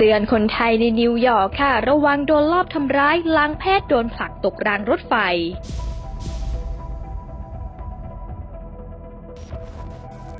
เตือนคนไทยในนิวยอร์กค่ะ ระวังโดนลอบทำร้ายล้างแพทย์โดนผลักตกรางรถไฟ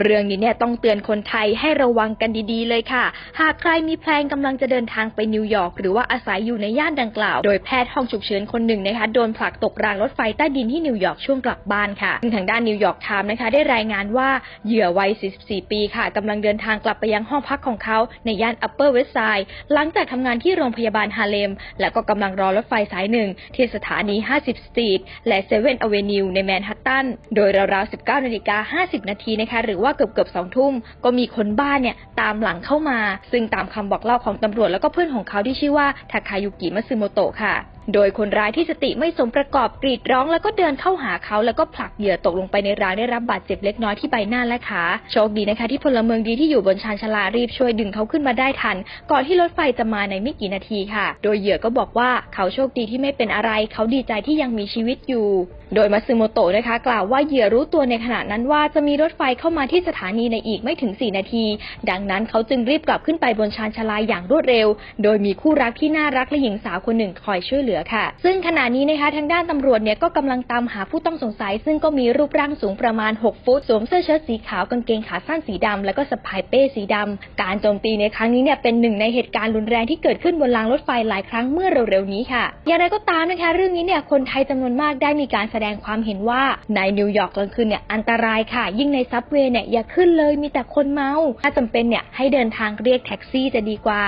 เรื่องนี้เนี่ยต้องเตือนคนไทยให้ระวังกันดีๆเลยค่ะ หากใครมีแพลนกำลังจะเดินทางไปนิวยอร์กหรือว่าอาศัยอยู่ในย่านดังกล่าว โดยแพทย์ห้องฉุกเฉินคนหนึ่งนะคะโดนผลักตกรางรถไฟใต้ดินที่นิวยอร์กช่วงกลับบ้านค่ะซึ่งทางด้านนิวยอร์กไทม์นะคะได้รายงานว่าเหยื่อวัย 44 ปีค่ะกำลังเดินทางกลับไปยังห้องพักของเขาในย่าน Upper West Side หลังจากทำงานที่โรงพยาบาลฮาเลม และก็กำลังรอรถไฟสายหนึ่งที่สถานี 50 สตรีทและ7 Avenue ในแมนฮัตตันโดยราวๆ 19นาฬิกา50 นาทีนะคะหรือว่าว่าเกือบเกือบสองทุ่มก็มีคนบ้านเนี่ยตามหลังเข้ามา ซึ่งตามคำบอกเล่าของตำรวจแล้วก็เพื่อนของเขาที่ชื่อว่าทาคายุกิมัซึโมโตะค่ะ โดยคนร้ายที่สติไม่สมประกอบกรีดร้องแล้วก็เดินเข้าหาเขาแล้วก็ผลักเหยื่อตกลงไปในรางได้รับบาดเจ็บเล็กน้อยที่ใบหน้าและขา โชคดีนะคะที่พลเมืองดีที่อยู่บนชานชาลารีบช่วยดึงเขาขึ้นมาได้ทัน ก่อนที่รถไฟจะมาในไม่กี่นาทีค่ะ โดยเหยื่อก็บอกว่าเขาโชคดีที่ไม่เป็นอะไร เขาดีใจที่ยังมีชีวิตอยู่ โดยมาซึโมโตะนะคะ กล่าวว่าเหยื่อรู้ตัวในขณะนั้นว่าจะมีรถไฟเข้ามาที่สถานีในอีกไม่ถึง 4 นาที ดังนั้นเขาจึงรีบกลับขึ้นไปบนชานชาลาอย่างรวดเร็ว โดยมีคู่รักที่น่ารักและหญิงสาวคนหนึ่งคอยช่วยเหลือค่ะ ซึ่งขณะนี้นะคะทางด้านตำรวจเนี่ยก็กำลังตามหาผู้ต้องสงสัย ซึ่งก็มีรูปร่างสูงประมาณ 6 ฟุต สวมเสื้อเชิ้ตสีขาวกางเกงขาสั้นสีดำแล้วก็สะพายเป้สีดำการโจมตีในครั้งนี้เนี่ยเป็นหนึ่งในเหตุการณ์รุนแรงที่เกิดขึ้นบนรางรถไฟหลายครั้งเมื่อเร็วๆนี้ค่ะ อย่างไรก็ตามนะคะ เรื่องนี้เนี่ยคนไทยจำนวนมากได้มีการแสดงความเห็นว่าในนิวยอร์กกลางคืนเนี่ยอันตรายค่ะ ยิ่งในซับเวย์เนี่ยอย่าขึ้นเลยมีแต่คนเมา ถ้าจำเป็นเนี่ยให้เดินทางเรียกแท็กซี่จะดีกว่า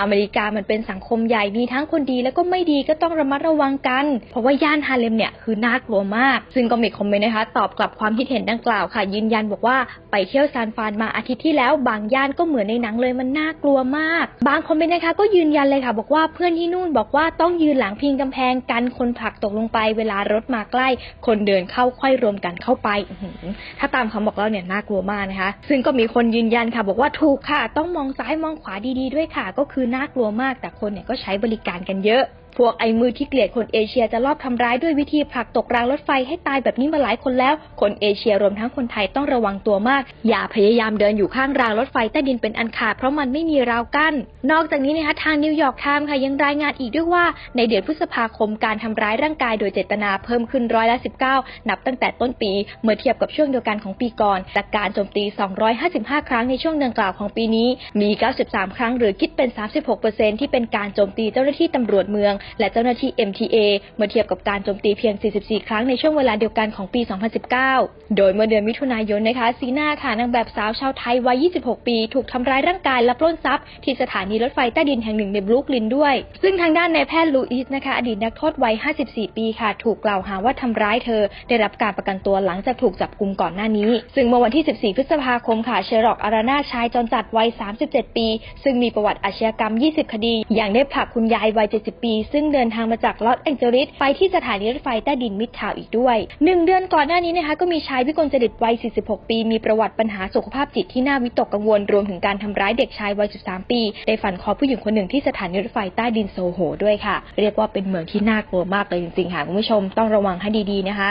อเมริกามันเป็นสังคมใหญ่มีทั้งคนดีแล้วก็ไม่ดีก็ต้องระมัดระวังกัน เพราะว่าย่านฮาเลมเนี่ยคือน่ากลัวมาก ซึ่งก็มีคอมเมนต์นะคะ ตอบกลับความคิดเห็นดังกล่าวค่ะ ยืนยันบอกว่าไปเที่ยวซานฟรานมาอาทิตย์ที่แล้ว บางย่านก็เหมือนในหนังเลยมันน่ากลัวมาก บางคอมเมนต์นะคะก็ยืนยันเลยค่ะ บอกว่าเพื่อนที่นู่นบอกว่าต้องยืนหลังพิงกำแพงกันคนผลักตกลงไป เวลารถมาใกล้ คนเดินเข้าค่อยรวมกันเข้าไปถ้าตามคำบอกเล่าเนี่ยน่ากลัวมากนะคะ ซึ่งก็มีคนยืนยันค่ะ บอกว่าถูกค่ะ ต้องมองซ้ายมองขวาดีๆด้วยค่ะ ก็คือน่ากลัวมากแต่คนเนี่ยก็ใช้บริการกันเยอะ พวกไอ้มือที่เกลียดคนเอเชียจะลอบทำร้ายด้วยวิธีผลักตกรางรถไฟให้ตายแบบนี้มาหลายคนแล้ว คนเอเชียรวมทั้งคนไทยต้องระวังตัวมาก อย่าพยายามเดินอยู่ข้างรางรถไฟใต้ดินเป็นอันขาดเพราะมันไม่มีราวกั้น นอกจากนี้นะคะทางนิวยอร์กไทม์ค่ะยังรายงานอีกด้วยว่าในเดือนพฤษภาคมการทำร้ายร่างกายโดยเจตนาเพิ่มขึ้นร้อยละ 19 นับตั้งแต่ต้นปี เมื่อเทียบกับช่วงเดียวกันของปีก่อน จากการโจมตี 255 ครั้งในช่วงดังกล่าวของปีนี้ มี 93 ครั้งหรือคิดเป็น 36%ที่เป็นการโจมตีเจ้าหน้าที่ตำรวจเมืองและเจ้าหน้าที่ MTA เมื่อเทียบกับการโจมตีเพียง 44 ครั้งในช่วงเวลาเดียวกันของปี 2019 โดยเมื่อเดือนมิถุนายนนะคะซีน่าค่ะนางแบบสาวชาวไทยวัย 26 ปี ถูกทำร้ายร่างกายและปล้นทรัพย์ที่สถานีรถไฟใต้ดินแห่งหนึ่งในบรูคลินด้วย ซึ่งทางด้านนายแพทย์ลูอิสนะคะอดีตนักโทษวัย 54 ปีค่ะ ถูกกล่าวหาว่าทำร้ายเธอ ได้รับการประกันตัวหลังจากถูกจับกุมก่อนหน้านี้ ซึ่งเมื่อวันที่ 14 พฤษภาคมค่ะเชอร์ร็อกอารานาชายจรจัดวัย 37 ปี ซึ่งมีประวัติอาชญากรรม 20 คดี อย่างได้ผลักคุณยายวัย 70 ปีซึ่งเดินทางมาจากลอสแองเจลิสไปที่สถานีรถไฟใต้ดินมิดทาวอีกด้วยหนึ่งเดือนก่อนหน้านี้นะคะก็มีชายวิกลจริตวัย 46 ปี มีประวัติปัญหาสุขภาพจิตที่น่าวิตกกังวลรวมถึงการทำร้ายเด็กชายวัย 13 ปี ได้ฝันคอผู้หญิงคนหนึ่งที่สถานีรถไฟใต้ดินโซโหด้วยค่ะ เรียกว่าเป็นเมืองที่น่ากลัวมากเลยจริงๆค่ะคุณผู้ชมต้องระวังให้ดีๆนะคะ